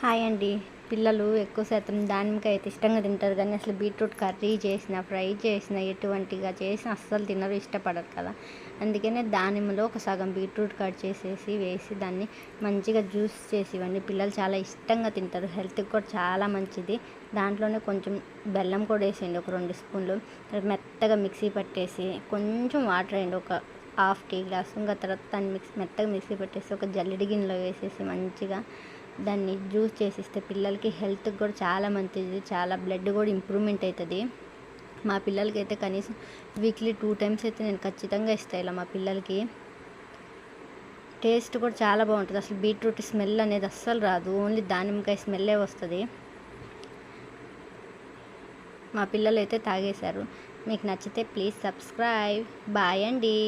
Hi అండి. పిల్లలు ఎక్కువ శాతం దానిమ్మకాయ అయితే ఇష్టంగా తింటారు కానీ అసలు బీట్రూట్ కర్రీ చేసిన ఫ్రై చేసిన ఎటువంటిగా చేసిన అస్సలు తినరు ఇష్టపడరు కదా. అందుకనే దానిమ్మలో ఒక సగం బీట్రూట్ కట్ చేసేసి వేసి దాన్ని మంచిగా జ్యూస్ చేసి ఇవ్వండి. పిల్లలు చాలా ఇష్టంగా తింటారు హెల్త్కి కూడా చాలా మంచిది. దాంట్లోనే కొంచెం బెల్లం కూడా వేసేయండి ఒక రెండు స్పూన్లు. మెత్తగా మిక్సీ పట్టేసి కొంచెం వాటర్ వేయండి ఒక హాఫ్ టీ గ్లాస్. ఇంకా తర్వాత దాన్ని మిక్స్ మెత్తగా మిక్సీ పెట్టేసి ఒక జల్లెడి గిన్నెలో వేసేసి మంచిగా దాన్ని జ్యూస్ చేసిస్తే పిల్లలకి హెల్త్కి కూడా చాలా మంచిది చాలా బ్లడ్ కూడా ఇంప్రూవ్మెంట్ అవుతుంది. మా పిల్లలకి అయితే కనీసం వీక్లీ టూ టైమ్స్ అయితే నేను ఖచ్చితంగా ఇస్తాను ఇలా మా పిల్లలకి. టేస్ట్ కూడా చాలా బాగుంటుంది. అసలు బీట్రూట్ స్మెల్ అనేది అస్సలు రాదు. ఓన్లీ దానిమ్మకాయ స్మెల్లే వస్తుంది. మా పిల్లలు అయితే తాగేశారు. మీకు నచ్చితే ప్లీజ్ సబ్స్క్రైబ్. బాయ్ అండి.